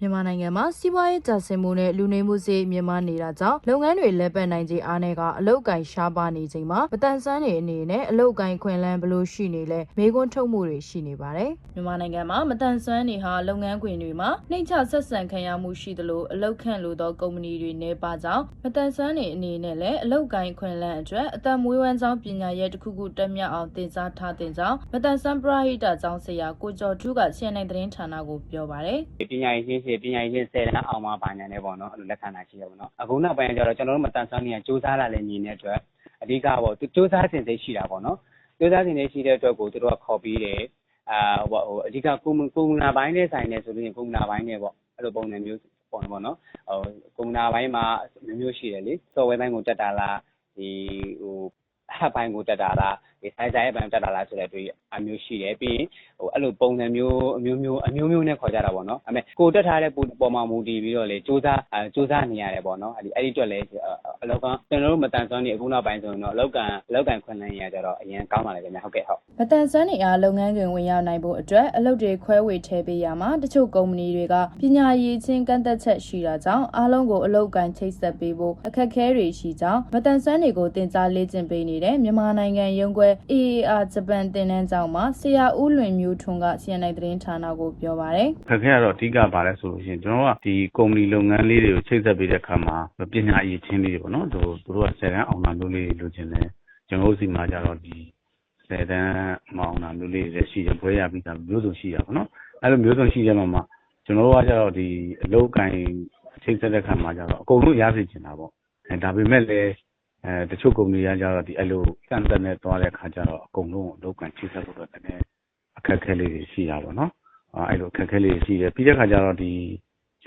မြန်မာနိုင်ငံမှာစီးပွားရေးကျဆင်းမှုနဲ့လူနေမှုစေးမြင့်မားနေတာကြောင့်လုပ်ငန်းတွေလက်ပတ်နိုင်ခြင်းအားနည်းကအလုပ်အကင်ရှားပါနေချိန်မှာမတန်ဆွမ်းတွေအနေနဲ့အလုပ်အကင်ခွင့်လန်းဘယ်လိုရှိနေလဲမေးခွန်းထုတ်မှုတွေရှိနေပါတယ်မြန်မာနိုင်ငံမှာမတန်ဆွမ်းတွေဟာလုပ်ငန်းခွင်တွေမှာနှိမ့်ချဆက်ဆံခံရမှုရှိသလိုအလုပ်ခန့်လိုသောကုမ္ပဏီတွေနေပါကြောင်းမတန်ဆွမ်းတွေအနေနဲ့လည်းအလုပ်အကင်ခွင့်လန်းအတွက်အသက်မွေးဝမ်းကြောင်းပညာရေးတစ်ခုခုတက်မြောက်အောင်တင်စားထားတင်ကြောင်းမတန်ဆွမ်းပရဟိတကျောင်းဆရာကိုကျော်ထူးက CNN သတင်းဌာနကိုပြောပါတယ်ပညာရေးချင်းစီပညာရေးချင်းဆယ်တန်းအောင်မှဘာညာနဲ့ပေါ့နော်အဲ့လိုလက်ခံတာရှိတယ်ပေါ့နော်အခုနောက်ပိုင်းကျတော့ကျွန်တော်တို့မတန်ဆွမ်းနေရစူးစမ်းလာလည်းညီနေတဲ့အတွက်အဓိကပေါ့သူစူးစမ်းစင်စိတ်ရှိတာပေါ့နော်စူးစမ်းစင်စိတ်ရှိတဲ့အတွက်ကိုသူတို့ကခေါ်ပြီးတယ်အာဟိုဟိုအဓိကကုမကုမနာပိုင်းနဲ့ဆိုင်နေဆိုလို့ရှိရင်ကုမနာပိုင်းနဲ့ပေါ့အဲ့လိုပုံစံမျိုးပေါ့ပေါ့နော်ဟိုကုမနာပိုင်းမှာမျိုးမျိုးရှိတယ်လေ software ဘိုင်းကိုတက်တာလားဒီဟို hub ဘိုင်းကိုတက်တာလားဒီ site site ဘိုင်းတက်တာလားဆိုတဲ့တွေ့အမျိုးရှိတယ်ပြီးရင်ဟိုအဲ့လိုပုံစံမျိုးအမျိုးမျိုးအမျိုးမျိုးနဲ့ခေါ်ကြတာပေါ့နော်အဲ့မဲ့ကိုတက်ထားတဲ့ပုံမှာမူတည်ပြီးတော့လေစူးစမ်းအဲစူးစမ်းနေရတယ်ပေါ့နော်အဲ့ဒီအဲ့ဒီအတွက်လေအလောက်ကကျွန်တော်တို့မတန်ဆွမ်းနေအခုနောက်ပိုင်းဆိုရင်တော့အလောက်ကန်အလောက်ကန်ခွင့်လန်းရကြတော့အရင်ကောင်းပါလေခင်ဗျဟုတ်ကဲ့ဟုတ်မတန်ဆွမ်းနေအားလုပ်ငန်းခွင်ဝင်ရောက်နိုင်ဖို့အတွက်အလုပ်တွေခွဲဝေထည့်ပေးရမှာတချို့ကုမ္ပဏီတွေကပညာရည်ချင်းကန့်သက်ချက်ရှိတာကြောင့်အားလုံးကိုအလုပ်ကန်ချိတ်ဆက်ပေးဖို့အခက်အခဲတွေရှိကြောင်းမတန်ဆွမ်းတွေကိုတင် जा လေ့ကျင့်ပေးနေတဲ့မြန်မာနိုင်ငံရုံးခွဲ AAR ဂျပန်တင်နန်းကျောင်းမှာဆရာဦးလွင်မျိုးထွန်းက CNN သတင်းဌာနကိုပြောပါတယ်ခက်ခဲကတော့အဓိကပါလဲဆိုလို့ရှိရင်ကျွန်တော်တို့ကဒီကုမ္ပဏီလုပ်ငန်းလေးတွေကိုချိတ်ဆက်ပေးတဲ့အခါမှာပညာအရေးချင်းလေးတွေပေါ့နော်သူသူတို့ကဆယ်တန်းအောင်တာမျိုးလေးတွေလိုချင်တယ်ကျွန်တော်တို့စီမှာကြတော့ဒီဆယ်တန်းမအောင်တာမျိုးလေးတွေလည်းရှိတယ်ဘွဲရပြီးသားမျိုးစုံရှိတာပေါ့နော်အဲ့လိုမျိုးစုံရှိတဲ့မှာမှာကျွန်တော်တို့ကကြတော့ဒီအလုပ်ကိုင်ချိတ်ဆက်တဲ့အခါမှာကြတော့အကုန်လုံးရစေချင်တာပေါ့အဲဒါပေမဲ့လည်း အဲတချို့ကုမ္ပဏီကကြတော့ဒီအဲ့လိုကန့်သက်နဲ့သွားတဲ့အခါကျတော့အကုန်လုံးအလုပ်ကိုင်ချိတ်ဆက်ဖို့တော့တကယ်အခက်အခဲလေးတွေရှိတာပေါ့နော်အဲအဲ့လိုအခက်အခဲလေးတွေရှိတယ်ပြီးတဲ့ခါကျတော့ဒီ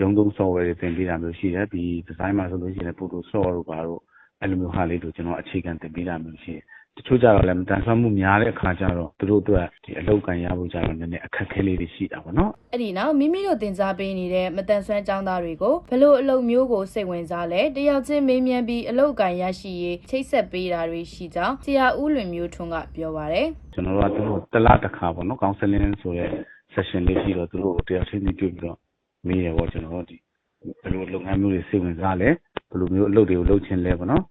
ရုံးသုံး software တွေသင်ပေးတာမျိုးရှိတယ်ပြီး design မှာဆိုလို့ရှိရင် Photoshop တို့ဘာတို့အဲ့လိုမျိုးဟာလေးတို့ကျွန်တော်အခြေခံသင်ပေးတာမျိုးရှိတယ် တချို့ကြတော့လည်းမတန်ဆွမ်းမှုများတဲ့အခါကျတော့သူတို့အတွက်ဒီအလောက်ကန်ရဖို့ကြတော့နည်းနည်းအခက်အခဲလေးတွေရှိတာပေါ့နော်အဲ့ဒီနောက်မိမိတို့တင် जा ပေးနေတဲ့မတန်ဆွမ်းကျောင်းသားတွေကိုဘလို့အလုပ်မျိုးကိုစိတ်ဝင်စားလဲတယောက်ချင်းမေးမြန်းပြီးအလုပ်အကင်ရရှိရေးချိတ်ဆက်ပေးတာတွေရှိကြောင်းဆရာဦးလွင်မျိုးထွန်းကပြောပါတယ်ကျွန်တော်တို့ကသူတို့တစ်လတစ်ခါပေါ့နော် counseling ဆိုတဲ့ session လေးရှိတော့သူတို့တယောက်ချင်းစီတွေ့ပြီးတော့မေးရပေါ့ကျွန်တော်တို့ဒီဘယ်လိုလုပ်ငန်းမျိုးတွေစိတ်ဝင်စားလဲဘယ်လိုမျိုးအလုပ်တွေကိုလုပ်ချင်လဲပေါ့နော်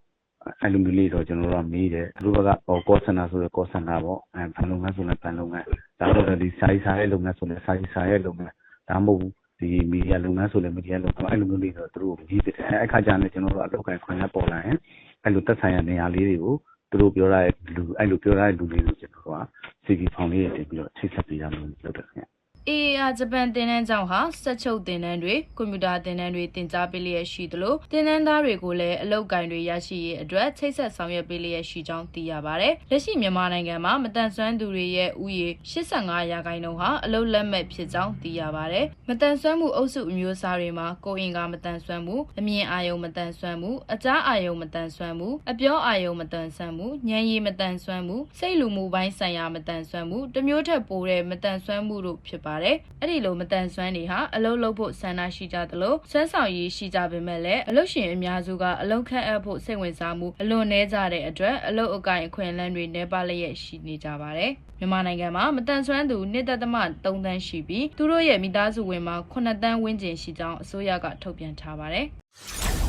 အဲ့လိုမျိုးလေးတော့ကျွန်တော်တို့ကမေးတယ်သူတို့ကဟော call center ဆိုရယ် call center ပေါ့အဲဘဏ်လုပ်ငန်းဆိုလည်းဘဏ်လုပ်ငန်းဒါတော့ဒီစာရေးစာရဲ့လုပ်ငန်းဆိုလည်းစာရေးစာရဲ့လုပ်ငန်းဒါမှမဟုတ်ဒီမီဒီယာလုပ်ငန်းဆိုလည်းမီဒီယာလုပ်ငန်းအဲ့လိုမျိုးလေးတော့သူတို့ကိုရေးတယ်အဲအခါကျရင်ကျွန်တော်တို့အလုပ်ကိုင်ခွင့်ရပေါ်လာရင်အဲ့လိုတက်ဆိုင်ရာနေရာလေးတွေကိုသူတို့ပြောရတဲ့လူအဲ့လိုပြောရတဲ့လူလေးတွေကျွန်တော်တို့က CV ဖောင်လေးတွေတင်ပြီးတော့ချိတ်ဆက်ပေးရလို့လုပ်တယ်ခင်ဗျ AAR ဂျပန်တင်နန်းကျောင်းဟာစက်ချုပ်တင်နန်းတွေကွန်ပျူတာတင်နန်းတွေတင် जा ပေးလျက်ရှိသလိုတင်နန်းသားတွေကိုလည်းအလုပ်ကိုင်တွေရရှိရေးအတွက်ချိတ်ဆက်ဆောင်ရွက်ပေးလျက်ရှိကြောင်းသိရပါတယ်။လက်ရှိမြန်မာနိုင်ငံမှာမတန်ဆွမ်းသူတွေရဲ့ဥယေ85ရာခိုင်နှုန်းဟာအလုပ်လက်မဲ့ဖြစ်ကြောင်းသိရပါတယ်။မတန်ဆွမ်းမှုအုပ်စုအမျိုးအစားတွေမှာကိုယ်အင်ကမတန်ဆွမ်းမှုအမြင်အာရုံမတန်ဆွမ်းမှုအကြားအာရုံမတန်ဆွမ်းမှုအပြောအာရုံမတန်ဆွမ်းမှုဉာဏ်ရည်မတန်ဆွမ်းမှုစိတ်လူမှုပိုင်းဆိုင်ရာမတန်ဆွမ်းမှုတစ်မျိုးထက်ပိုတဲ့မတန်ဆွမ်းမှုတို့ဖြစ်ပါတယ်။အဲ့ဒီလိုမတန်ဆွမ်းတွေဟာအလုပ်လုပ်ဖို့ဆန္ဒရှိကြသလိုဆွမ်းဆောင်ရည်ရှိကြပေမဲ့လည်းအလုပ်ရှင်အများစုကအလုပ်ခန့်အပ်ဖို့စိတ်ဝင်စားမှုအလွန်နည်းကြတဲ့အတွက်အလုပ်အကင်အခွင့်အလမ်းတွေနှဲပါလျက်ရှိနေကြပါတယ်။မြန်မာနိုင်ငံမှာမတန်ဆွမ်းသူ1.3တန်းရှိပြီးသူတို့ရဲ့မိသားစုဝင်မှာ9တန်းဝန်းကျင်ရှိကြောင်းအစိုးရကထုတ်ပြန်ထားပါတယ်။